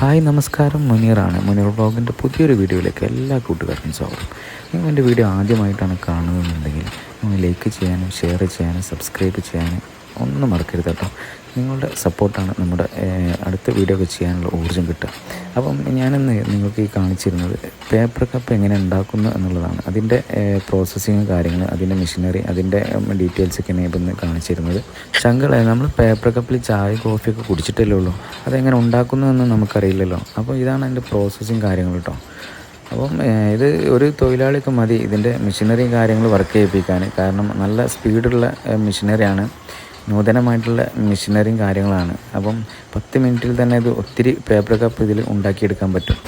Hi നമസ്കാരം. മുനീറാണ്. മുനീർ ബ്ലോഗിന്റെ പുതിയൊരു വീഡിയോയിലേക്ക് എല്ലാ കൂട്ടുകാർക്കും സ്വാഗതം. നിങ്ങൾ എന്റെ വീഡിയോ ആദ്യമായിട്ടാണ് കാണുന്നതെന്നുണ്ടെങ്കിൽ ലൈക്ക് ചെയ്യാനും ഷെയർ ചെയ്യാനും സബ്സ്ക്രൈബ് ചെയ്യാനും ഒന്നും മറക്കരുത് കേട്ടോ. നിങ്ങളുടെ സപ്പോർട്ടാണ് നമ്മുടെ അടുത്ത വീഡിയോ ഒക്കെ ചെയ്യാനുള്ള ഊർജം കിട്ടുക. അപ്പം ഞാനിന്ന് നിങ്ങൾക്ക് ഈ കാണിച്ചിരുന്നത് പേപ്പർ കപ്പ് എങ്ങനെ ഉണ്ടാക്കുന്നു എന്നുള്ളതാണ്. അതിന്റെ പ്രോസസ്സിങ് കാര്യങ്ങൾ അതിന്റെ മെഷീനറി അതിന്റെ ഡീറ്റെയിൽസ് ഒക്കെയാണ് ഇന്ന് കാണിച്ചിരുന്നത്. ശങ്കളെ നമ്മൾ പേപ്പർ കപ്പിൽ ചായ കോഫിയൊക്കെ കുടിച്ചിട്ടല്ലേ ഉള്ളൂ. അതെങ്ങനെ ഉണ്ടാക്കുന്നു എന്ന് നമുക്കറിയില്ലല്ലോ. അപ്പോൾ ഇതാണ് അതിന്റെ പ്രോസസ്സിങ് കാര്യങ്ങൾ കേട്ടോ. അപ്പം ഇത് ഒരു തൊഴിലാളിക്ക് മതി ഇതിന്റെ മെഷീനറിയും കാര്യങ്ങൾ വർക്ക് ചെയ്യിപ്പിക്കാൻ. കാരണം നല്ല സ്പീഡുള്ള മെഷീനറിയാണ് നൂതനമായിട്ടുള്ള മെഷീനറിയും കാര്യങ്ങളാണ്. അപ്പം പത്ത് മിനിറ്റിൽ തന്നെ ഇത് ഒത്തിരി പേപ്പർ കപ്പ് ഇതിൽ ഉണ്ടാക്കിയെടുക്കാൻ പറ്റും.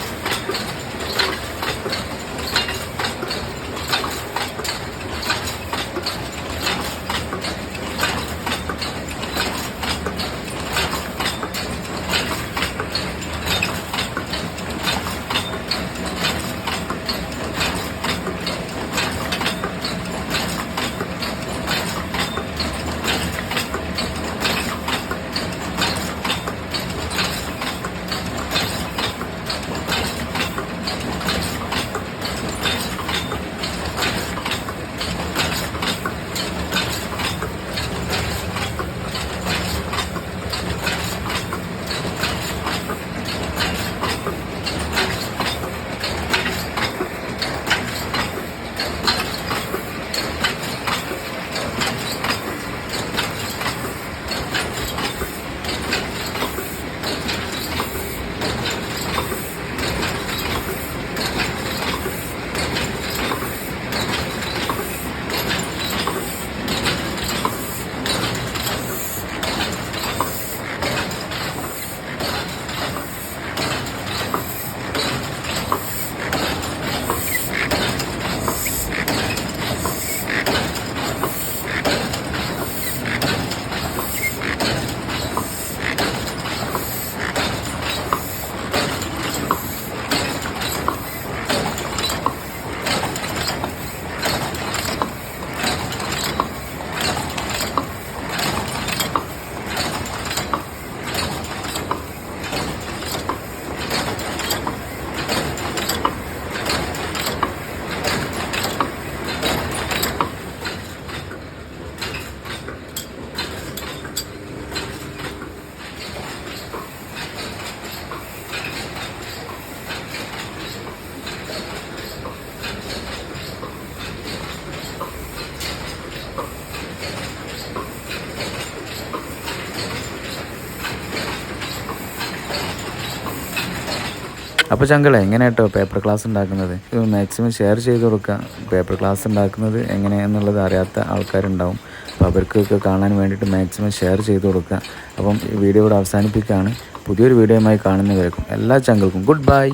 അപ്പോൾ ചങ്കളെ എങ്ങനെ കേട്ടോ പേപ്പർ ക്ലാസ് ഉണ്ടാക്കുന്നത്? ഇത് മാക്സിമം ഷെയർ ചെയ്ത് കൊടുക്കുക പേപ്പർ ക്ലാസ് ഉണ്ടാക്കുന്നത് എങ്ങനെയെന്നുള്ളത് അറിയാത്ത ആൾക്കാരുണ്ടാവും. അപ്പോൾ അവർക്കൊക്കെ കാണാൻ വേണ്ടിയിട്ട് മാക്സിമം ഷെയർ ചെയ്ത് കൊടുക്കുക അപ്പം ഈ വീഡിയോ ഇവിടെ അവസാനിപ്പിക്കുകയാണ്. പുതിയൊരു വീഡിയോയുമായി കാണുന്നവരേക്കും എല്ലാ ചങ്കൾക്കും ഗുഡ് ബൈ